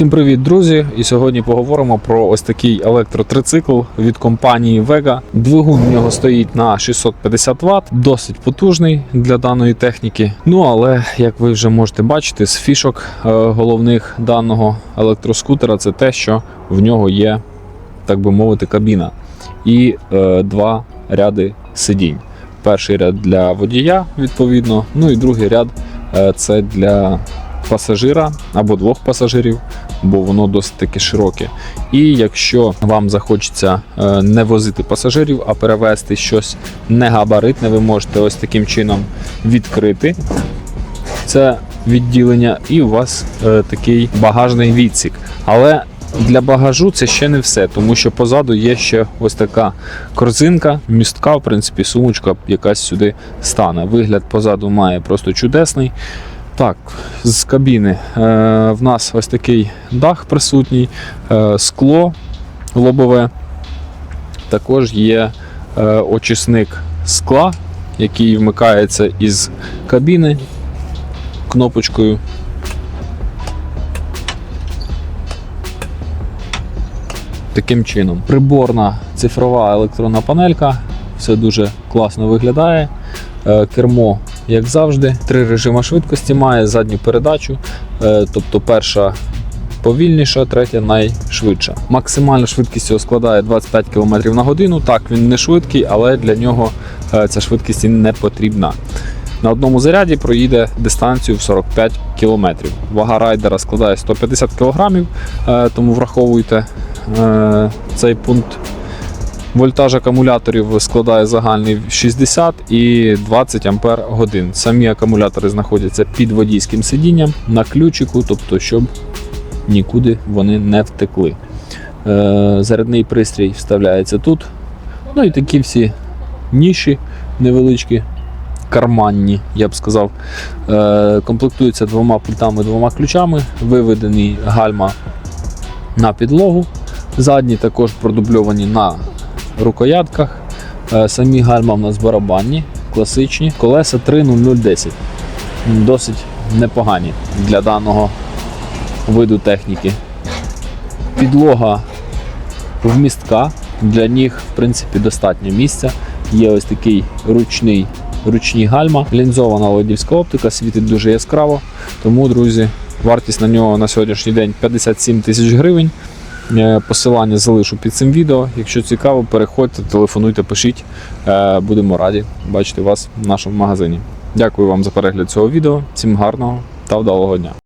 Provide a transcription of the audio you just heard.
Усім привіт, друзі! І сьогодні поговоримо про ось такий електротрицикл від компанії Vega. Двигун в нього стоїть на 650 Вт, досить потужний для даної техніки. Ну але як ви вже можете бачити, з фішок е, головних даного електроскутера це те, що в нього є, так би мовити, кабіна і е, два ряди сидінь. Перший ряд для водія, відповідно, ну і другий ряд е, це для пасажира або двох пасажирів, бо воно досить таки широке. І якщо вам захочеться е, не возити пасажирів, а перевезти щось негабаритне, ви можете ось таким чином відкрити це відділення, і у вас е, такий багажний відсік. Але для багажу це ще не все, тому що позаду є ще ось така корзинка, містка, в принципі, сумочка якась сюди стане. Вигляд позаду має просто чудесний. Так, з кабіни е, в нас ось такий дах присутній, е, скло лобове. Також є е, очисник скла, який вмикається із кабіни кнопочкою. Таким чином. Приборна цифрова електронна панелька. Все дуже класно виглядає. Кермо, як завжди, три режими швидкості має задню передачу. Е, Тобто перша повільніша, третя найшвидша. Максимальна швидкість його складає 25 км на годину. Так, він не швидкий, але для нього е, ця швидкість не потрібна. На одному заряді проїде дистанцію в 45 км. Вага райдера складає 150 кг, е, тому враховуйте цей пункт. Вольтаж акумуляторів складає загальний 60 і 20 ампер годин. Самі акумулятори знаходяться під водійським сидінням на ключику, тобто щоб нікуди вони не втекли. Е, Зарядний пристрій вставляється тут. Ну і такі всі ніші невеличкі, карманні, я б сказав. Е, Комплектується двома пультами, двома ключами, виведений гальма на підлогу. Задні також продубльовані на рукоятках. Е, Самі гальма в нас барабанні, класичні. Колеса 3.0010. Досить непогані для даного виду техніки. Підлога вмістка. Для них, в принципі, достатньо місця. Є ось такий ручний, ручні гальма, лінзована ледівська оптика, світить дуже яскраво. Тому, друзі, вартість на нього на сьогоднішній день 57 тисяч гривень. Е, Посилання залишу під цим відео. Якщо цікаво, переходьте, телефонуйте, пишіть. Е, Будемо раді бачити вас в нашому магазині. Дякую вам за перегляд цього відео. Всім гарного та вдалого дня.